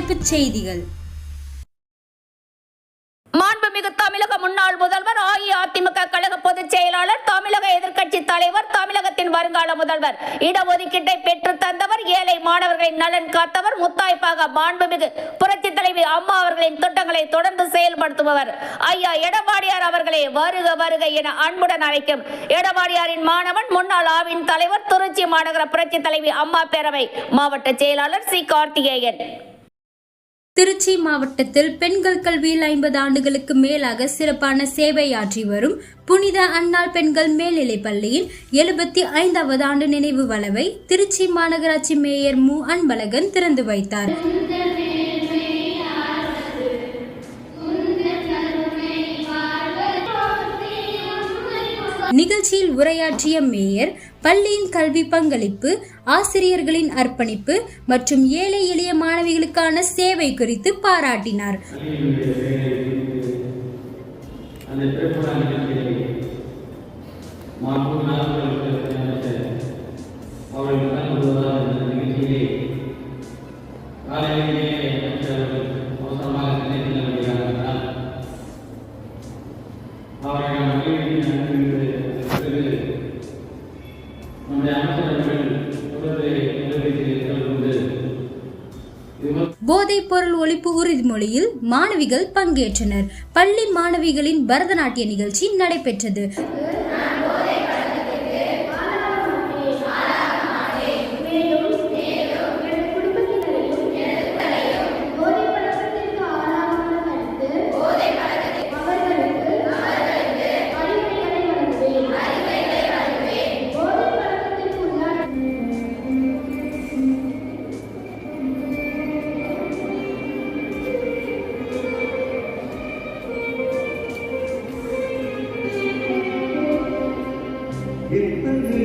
செய்திகள். மாண்புமிகு தமிழக முன்னாள் முதல்வர் அஇஅதிமுக கழக பொதுச் செயலாளர் தமிழக எதிர்க்கட்சி தலைவர் தமிழகத்தின் வருங்கால முதல்வர் இடஒதுக்கீட்டை பெற்று தந்தவர் ஏழை மாணவர்களின் நலன் காத்தவர் முத்தாய்ப்பாக மாண்புமிகு புரட்சி தலைவி அம்மா அவர்களின் திட்டங்களை தொடர்ந்து செயல்படுத்துபவர். ஐயா எடப்பாடியார் அவர்களே வருக வருக என அன்புடன் அழைக்கும் எடப்பாடியாரின் மாணவன் முன்னாள் ஆவின் தலைவர் திருச்சி மாநகர புரட்சி தலைவி அம்மா பேரவை மாவட்ட செயலாளர் சி. கார்த்திகேயன். திருச்சி மாவட்டத்தில் பெண்கள் கல்வியில் ஐம்பது ஆண்டுகளுக்கு மேலாக சிறப்பான சேவையாற்றி வரும் புனித அன்னாள் பெண்கள் மேல்நிலைப் பள்ளியின் எழுபத்தி ஐந்தாவது ஆண்டு நினைவு வளவை திருச்சி மாநகராட்சி மேயர் மு. அன்பழகன் திறந்து வைத்தார். நிகழ்ச்சியில் உரையாற்றிய மேயர் பள்ளியின் கல்வி பங்களிப்பு ஆசிரியர்களின் அர்ப்பணிப்பு மற்றும் ஏழை எளிய மாணவிகளுக்கான சேவை குறித்து பாராட்டினார். அவர்கள் போதைப் பொருள் ஒழிப்பு உறுதிமொழியில் மாணவிகள் பங்கேற்றனர். பள்ளி மாணவிகளின் பரதநாட்டிய நிகழ்ச்சி நடைபெற்றது.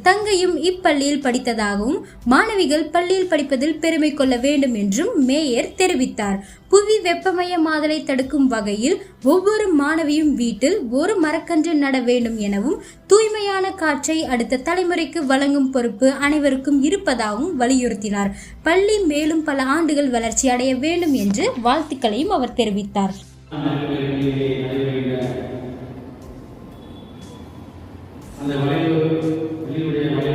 தங்கையும் இப்பள்ளியில் படித்ததாகவும் மாணவிகள் பள்ளியில் படிப்பதில் பெருமை கொள்ள வேண்டும் என்றும் மேயர் தெரிவித்தார். புவி வெப்பமயமாதலை தடுக்கும் வகையில் ஒவ்வொரு மாணவியும் வீட்டில் ஒரு மரக்கன்று நட வேண்டும் எனவும் தூய்மையான காற்றை அடுத்த தலைமுறைக்கு வழங்கும் பொறுப்பு அனைவருக்கும் இருப்பதாகவும் வலியுறுத்தினார். பள்ளி மேலும் பல ஆண்டுகள் வளர்ச்சி அடைய வேண்டும் என்று வாழ்த்துக்களையும் அவர் தெரிவித்தார். அந்த வளைவு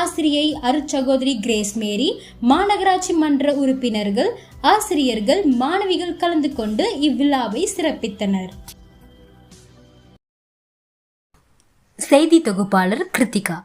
ஆசிரியை அருட்சகோதரி கிரேஸ் மேரி மாநகராட்சி மன்ற உறுப்பினர்கள் ஆசிரியர்கள் மாணவிகள் கலந்து கொண்டு இவ்விழாவை சிறப்பித்தனர். செய்தி தொகுப்பாளர் கிருத்திகா.